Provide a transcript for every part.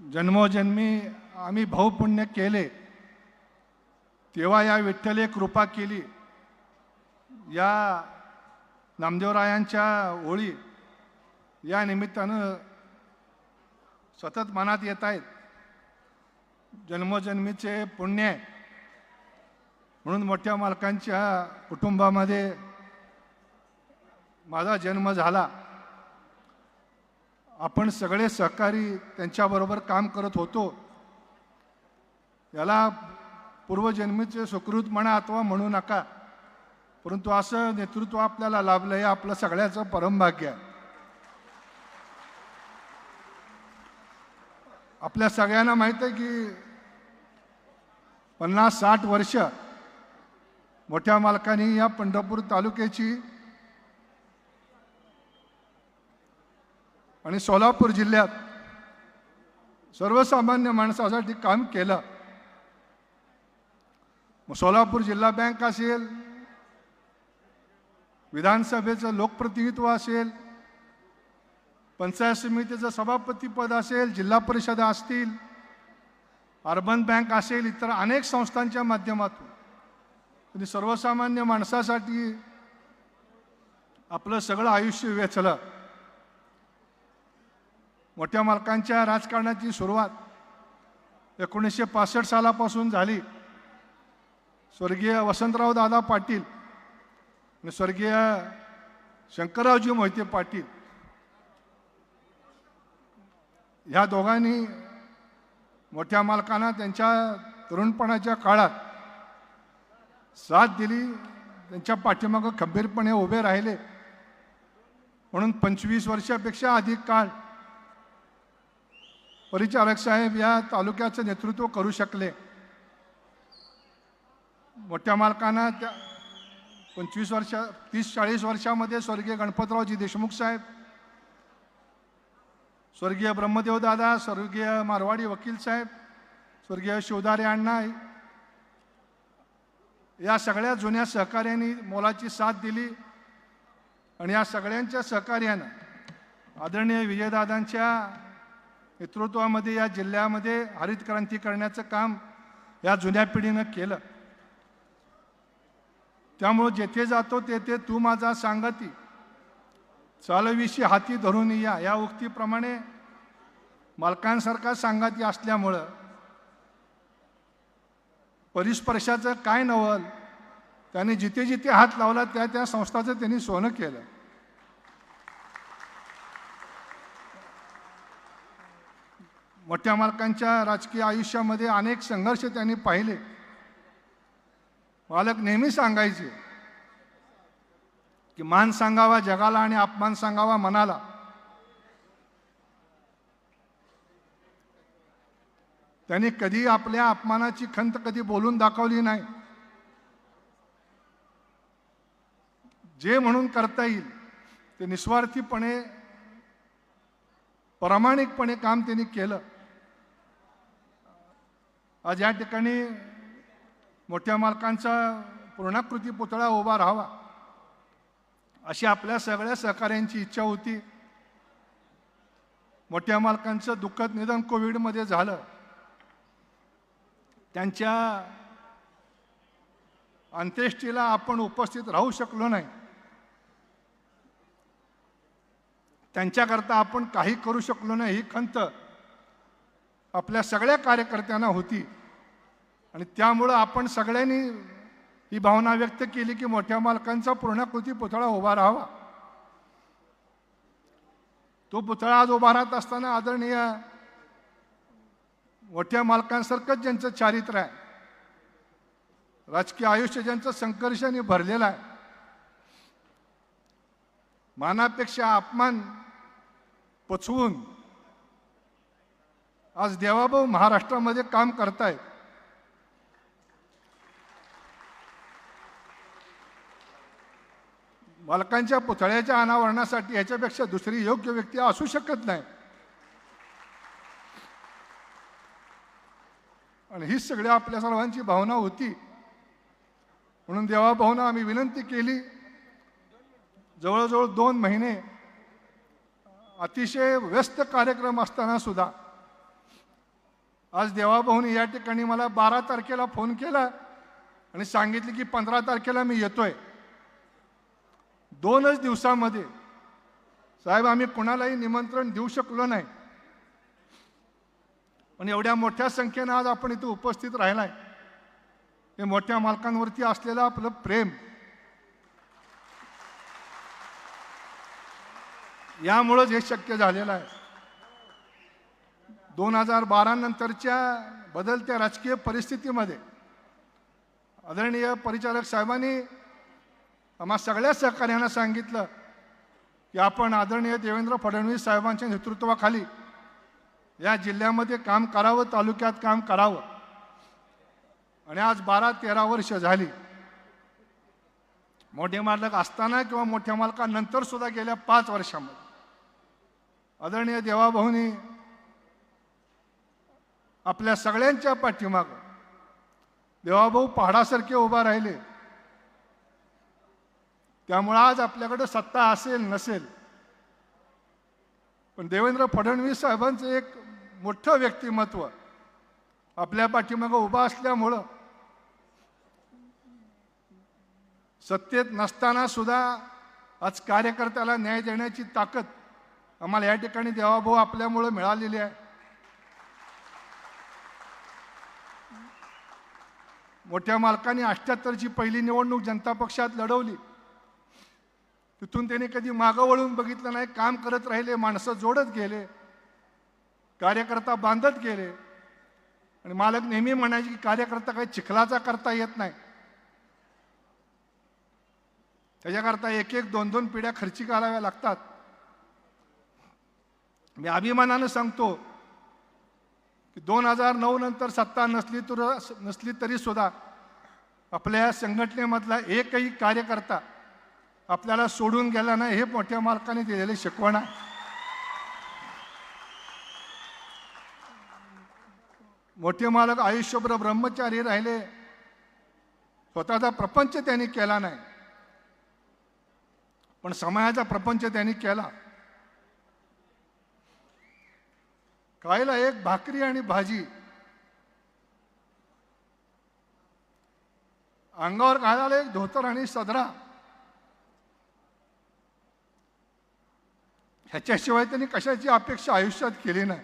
जन्मोजन्मी आम्ही भाऊपुण्य केले. तेव्हा या विठ्ठले कृपा केली. या नामदेवरायांच्या ओळी या निमित्तानं सतत मनात येत आहेत. जन्मोजन्मीचे पुण्य आहे. म्हणून मोठ्या मालकांच्या कुटुंबामध्ये माझा जन्म झाला. आपण सगळे सहकारी त्यांच्याबरोबर काम करत होतो. याला पूर्वजन्मीचे सुकृत म्हणा अथवा म्हणू नका. परंतु असं नेतृत्व आपल्याला लाभलं हे आपलं सगळ्याचं परमभाग्य आहे. आपल्या सगळ्यांना माहीत आहे की पन्नास साठ वर्ष मोठ्या मालकांनी या पंढरपूर तालुक्याची आणि सोलापूर जिल्ह्यात सर्वसामान्य माणसासाठी काम केलं. मग सोलापूर जिल्हा बँक असेल विधानसभेचं लोकप्रतिनिधित्व असेल पंचायत समितीचं सभापतीपद असेल जिल्हा परिषदा असतील अर्बन बँक असेल इतर अनेक संस्थांच्या माध्यमातून. त्यांनी सर्वसामान्य माणसासाठी आपलं सगळं आयुष्य वेचलं. मोठ्या मालकांच्या राजकारणाची सुरुवात एकोणीसशे पासष्ट सालापासून झाली. स्वर्गीय वसंतराव दादा पाटील आणि स्वर्गीय शंकररावजी मोहिते पाटील ह्या दोघांनी मोठ्या मालकांना त्यांच्या तरुणपणाच्या काळात साथ दिली. त्यांच्या पाठीमागं खंबीरपणे उभे राहिले. म्हणून पंचवीस वर्षापेक्षा अधिक काळ परिचारक साहेब या तालुक्याचं नेतृत्व करू शकले. मोठ्या मालकांना त्या पंचवीस वर्षा तीस चाळीस वर्षामध्ये स्वर्गीय गणपतरावजी देशमुख साहेब स्वर्गीय ब्रह्मदेव दादा स्वर्गीय मारवाडी वकील साहेब स्वर्गीय शिवदारे अण्णा या सगळ्या जुन्या सहकार्यांनी मोलाची साथ दिली आणि या सगळ्यांच्या सहकार्यानं आदरणीय विजयदादांच्या नेतृत्वामध्ये या जिल्ह्यामध्ये हरित क्रांती करण्याचं काम या जुन्या पिढीनं केलं. त्यामुळं जेथे जातो तेथे तू माझा सांगती. चालविशी हाती धरून या या उक्तीप्रमाणे मालकांसारखा सांगाती असल्यामुळं परिस्पर्शाचं काय नवल त्याने जिथे जिथे हात लावला त्या त्या संस्थाचं त्यांनी सोनं केलं. मोठ्या मालकांच्या राजकीय आयुष्यामध्ये अनेक संघर्ष त्यांनी पाहिले. मालक नेहमी सांगायचे की मान सांगावा जगाला आणि अपमान सांगावा मनाला. त्यांनी कधी आपल्या अपमानाची खंत कधी बोलून दाखवली नाही. जे म्हणून करता येईल ते निस्वार्थीपणे प्रामाणिकपणे काम त्यांनी केलं. आज या ठिकाणी मोठ्या मालकांचा पूर्णाकृती पुतळा उभा राहावा अशी आपल्या सगळ्या सहकाऱ्यांची इच्छा होती. मोठ्या मालकांचं दुःखद निधन कोविडमध्ये झालं. त्यांच्या अंत्येष्टीला आपण उपस्थित राहू शकलो नाही. त्यांच्याकरता आपण काही करू शकलो नाही ही खंत आपल्या सगळ्या कार्यकर्त्यांना होती. आणि त्यामुळं आपण सगळ्यांनी ही भावना व्यक्त केली की मोठ्या मालकांचा पूर्णाकृती पुतळा उभा राहावा. तो पुतळा आज उभा राहत असताना आदरणीय मोठ्या मालकांसारखंच ज्यांचं चारित्र्य आहे. राजकीय आयुष्य ज्यांचं संघर्षाने भरलेलं आहे. मानापेक्षा अपमान पचवून आज देवाभाऊ महाराष्ट्रामध्ये काम करतायत. बालकांच्या पुतळ्याच्या अनावरणासाठी याच्यापेक्षा दुसरी योग्य व्यक्ती असू शकत नाही. आणि हीच सगळी आपल्या सर्वांची भावना होती. म्हणून देवाभावना आम्ही विनंती केली. जवळजवळ दोन महिने अतिशय व्यस्त कार्यक्रम असताना सुद्धा आज देवाभाऊने या ठिकाणी मला बारा तारखेला फोन केला आणि सांगितले की पंधरा तारखेला मी येतोय. दोनच दिवसामध्ये साहेब आम्ही कुणालाही निमंत्रण देऊ शकलो नाही. पण एवढ्या मोठ्या संख्येनं आज आपण इथे उपस्थित राहिलाय. हे मोठ्या मालकांवरती असलेलं आपलं प्रेम. यामुळंच हे शक्य झालेलं आहे. दोन हजार बारा नंतरच्या बदलत्या राजकीय परिस्थितीमध्ये आदरणीय परिचालक साहेबांनी आम्हा सगळ्या सहकार्यांना सांगितलं की आपण आदरणीय देवेंद्र फडणवीस साहेबांच्या नेतृत्वाखाली या जिल्ह्यामध्ये काम करावं तालुक्यात काम करावं. आणि आज बारा तेरा वर्ष झाली. मोठे मालक असताना किंवा मोठ्या मालकानंतर सुद्धा गेल्या पाच वर्षामध्ये आदरणीय देवाभाऊनी आपल्या सगळ्यांच्या पाठीमागं. देवाभाऊ पहाडासारखे उभा राहिले. त्यामुळं आज आपल्याकडं सत्ता असेल नसेल. पण देवेंद्र फडणवीस साहेबांचं एक मोठं व्यक्तिमत्व आपल्या पाठीमागं उभं असल्यामुळं सत्तेत नसताना सुद्धा आज कार्यकर्त्याला न्याय देण्याची ताकद आम्हाला या ठिकाणी देवाभाऊ आपल्यामुळं मिळालेली आहे. मोठ्या मालकाने अठ्ठ्याहत्तरची पहिली निवडणूक जनता पक्षात लढवली. तिथून त्याने कधी मागं वळून बघितलं नाही काम करत राहिले माणसं जोडत गेले कार्यकर्ता बांधत गेले. आणि मालक नेहमी म्हणायचे की कार्यकर्ता काही चिखलाचा करता येत नाही. त्याच्याकरता एक एक दोन दोन पिढ्या खर्ची घालाव्या लागतात. मी अभिमानानं सांगतो की दोन हजार नऊ नंतर सत्ता नसली तर नसली तरी सुद्धा आपल्या संघटनेमधला एकही कार्यकर्ता आपल्याला सोडून गेला नाही हे मोठ्या मालकाने दिलेले शिकवण आहे. मोठे मालक आयुष्यभर ब्रह्मचारी राहिले. स्वतःचा प्रपंच त्यांनी केला नाही. पण समाजाचा प्रपंच त्यांनी केला. खायला एक भाकरी आणि भाजी. अंगावर घालायला एक धोतर आणि सदरा. ह्याच्याशिवाय त्यांनी कशाची अपेक्षा आयुष्यात केली नाही.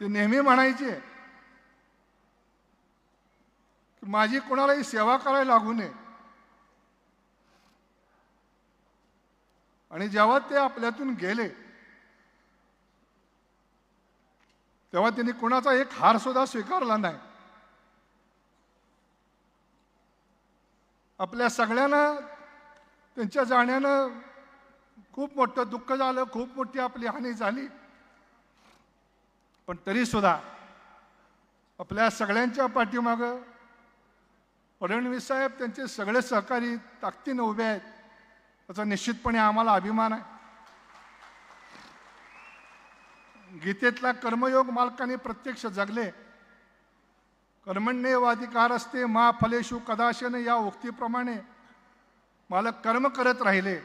ते नेहमी म्हणायचे की माझी कोणालाही सेवा करायला लागू नये. आणि जेव्हा ते आपल्यातून गेले तेव्हा त्यांनी कोणाचा एक हार सुद्धा स्वीकारला नाही. आपल्या सगळ्यांना त्यांच्या जाण्यानं खूप मोठं दुःख झालं खूप मोठी आपली हानी झाली. पण तरी सुद्धा आपल्या सगळ्यांच्या पाठीमागं फडणवीस साहेब त्यांचे सगळे सहकारी ताकदीनं उभे आहेत. त्याचा निश्चितपणे आम्हाला अभिमान आहे. गीतेतला कर्मयोग मालकाने प्रत्यक्ष जगले. कर्मण्येवाधिकार असते मा फलेशु कदाशन या उक्तीप्रमाणे मालक कर्म करत राहिले.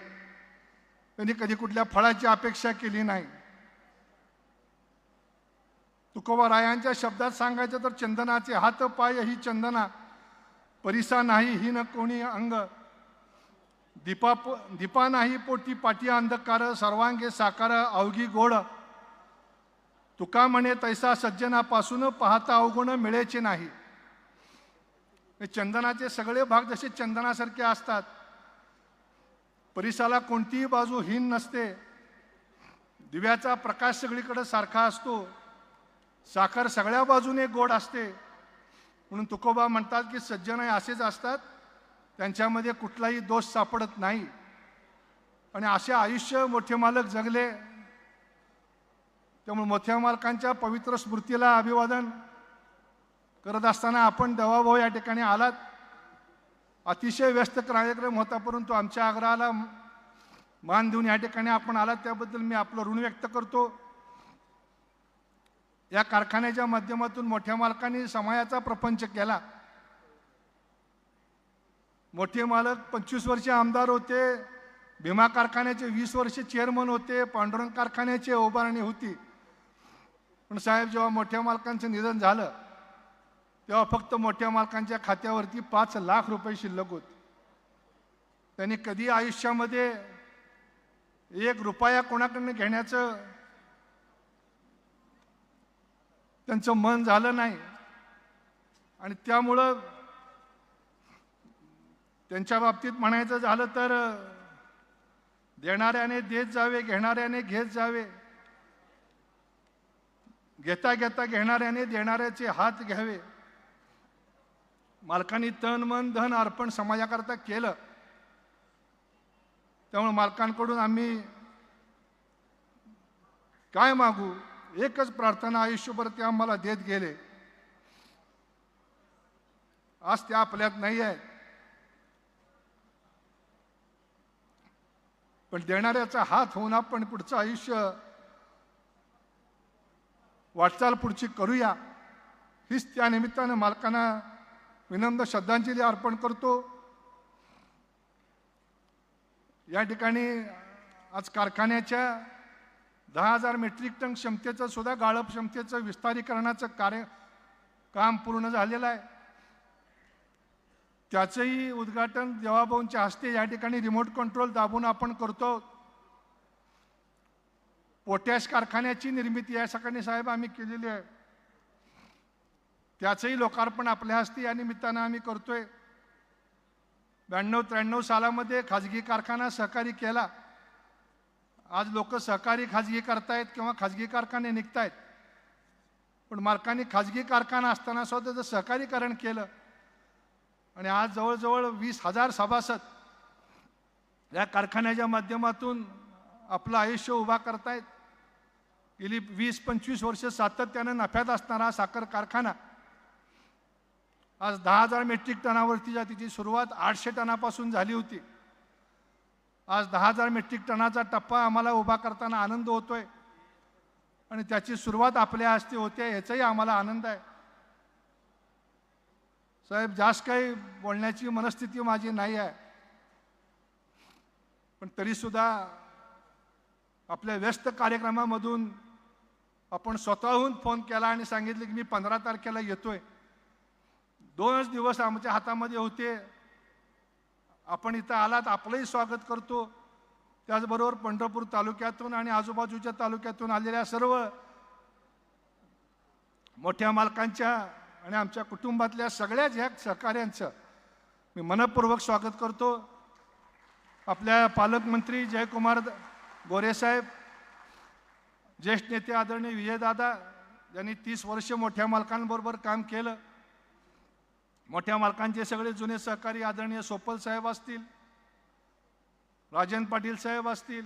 त्यांनी कधी कुठल्या फळाची अपेक्षा केली नाही. तुकोबारायांच्या शब्दात सांगायचं तर चंदनाचे हात पाय ही चंदना परिसा नाही ही न कोणी अंग. दीपा दीपा नाही पोटी पाटी अंधकार सर्वांगे साकार अवघी गोड. तुका म्हणे तैसा सज्जनापासून पाहता अवगुण मिळेचे नाही. चंदनाचे सगळे भाग जसे चंदनासारखे असतात परिसाला कोणतीही बाजू हीन नसते. दिव्याचा प्रकाश सगळीकडे सारखा असतो. साखर सगळ्या बाजूने गोड असते. म्हणून तुकोबा म्हणतात की सज्जन हे असेच असतात. त्यांच्यामध्ये कुठलाही दोष सापडत नाही. आणि असे आयुष्य मोठे मालक जगले. त्यामुळे मोठ्या मालकांच्या पवित्र स्मृतीला अभिवादन करत असताना आपण देवाभाऊ या ठिकाणी आलात. अतिशय व्यस्त कार्यक्रम होता परंतु आमच्या आग्रहाला मान देऊन या ठिकाणी आपण आलात. त्याबद्दल मी आपलं ऋण व्यक्त करतो. या कारखान्याच्या माध्यमातून मोठ्या मालकांनी समाजाचा प्रपंच केला. मोठे मालक पंचवीस वर्षे आमदार होते. भीमा कारखान्याचे वीस वर्ष चेअरमन होते. पांडुरंग कारखान्याचे उभारणी होती. पण साहेब जेव्हा मोठ्या मालकांचं निधन झालं तेव्हा फक्त मोठ्या मालकांच्या खात्यावरती पाच लाख रुपये शिल्लक होते. त्यांनी कधी आयुष्यामध्ये एक रुपया कोणाकडनं घेण्याचं त्यांचं मन झालं नाही. आणि त्यामुळं त्यांच्या बाबतीत म्हणायचं झालं तर देणाऱ्याने देत जावे घेणाऱ्याने घेत जावे. घेता घेता घेणाऱ्याने देणाऱ्याचे हात घ्यावे. मालकांनी तन मन धन अर्पण समाजाकरता केलं. त्यामुळे मालकांकडून आम्ही काय मागू? एकच प्रार्थना आयुष्यभर ते आम्हाला देत गेले. आज त्या आपल्यात नाही आहे. पण देणाऱ्याचा हात होऊन आपण पुढचं आयुष्य वाटचाल पुढची करूया. हीच त्या निमित्तानं मालकांना विनम्र श्रद्धांजली अर्पण करतो. या ठिकाणी आज कारखान्याच्या दहा हजार मेट्रिक टन क्षमतेचं सुद्धा गाळप क्षमतेचं विस्तारीकरणाचं कार्य काम पूर्ण झालेलं आहे. त्याचंही उद्घाटन देवाभाऊंच्या हस्ते या ठिकाणी रिमोट कंट्रोल दाबून आपण करतो. पोटॅश कारखान्याची निर्मिती या सकाळी साहेब आम्ही केलेली आहे. त्याचंही लोकार्पण आपल्या हस्ते या निमित्तानं आम्ही करतोय. ब्याण्णव त्र्याण्णव सालामध्ये खाजगी कारखाना सहकारी केला. आज लोक सहकारी खाजगी करतायत किंवा खाजगी कारखाने निघतायत. पण मालकांनी खाजगी कारखाना असताना सुद्धा जर सहकारीकरण केलं आणि आज जवळजवळ वीस हजार सभासद या कारखान्याच्या माध्यमातून आपलं आयुष्य उभा करतायत. गेली वीस पंचवीस वर्ष सातत्यानं नफ्यात असणारा साखर कारखाना आज दहा हजार मेट्रिक टनावरतीच्या तिची सुरुवात आठशे टनापासून झाली होती. आज दहा हजार मेट्रिक टनाचा टप्पा आम्हाला उभा करताना आनंद होतोय. आणि त्याची सुरुवात आपल्या हस्ते होते याचाही आम्हाला आनंद आहे. साहेब जास्त काही बोलण्याची मनस्थिती माझी नाही आहे. पण तरीसुद्धा आपल्या व्यस्त कार्यक्रमामधून आपण स्वतःहून फोन केला आणि सांगितले की मी पंधरा तारखेला येतोय. दोनच दिवस आमच्या हातामध्ये होते. आपण इथं आलात आपलंही स्वागत करतो. त्याचबरोबर पंढरपूर तालुक्यातून आणि आजूबाजूच्या तालुक्यातून आलेल्या सर्व मोठ्या मालकांच्या आणि आमच्या कुटुंबातल्या सगळ्याच ह्या सहकाऱ्यांचं मी मनपूर्वक स्वागत करतो. आपल्या पालकमंत्री जयकुमार गोरेसाहेब ज्येष्ठ नेते आदरणीय विजयदादा यांनी तीस वर्ष मोठ्या मालकांबरोबर काम केलं. मोठ्या मालकांचे सगळे जुने सहकारी आदरणीय सोपल साहेब असतील राजन पाटील साहेब असतील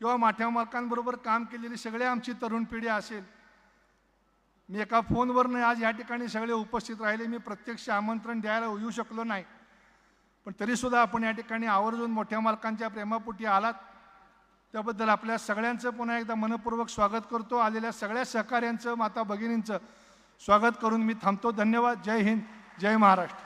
किंवा मोठ्या मालकांबरोबर काम केलेली सगळे आमची तरुण पिढी असेल मी एका फोनवरनं आज या ठिकाणी सगळे उपस्थित राहिले. मी प्रत्यक्ष आमंत्रण द्यायला येऊ शकलो नाही. पण तरीसुद्धा आपण या ठिकाणी आवर्जून मोठ्या मालकांच्या प्रेमापोटी आलात. त्याबद्दल आपल्या सगळ्यांचं पुन्हा एकदा मनपूर्वक स्वागत करतो. आलेल्या सगळ्या सहकाऱ्यांचं माता भगिनींचं स्वागत करून मी थांबतो. धन्यवाद. जय हिंद. जय महाराष्ट्र.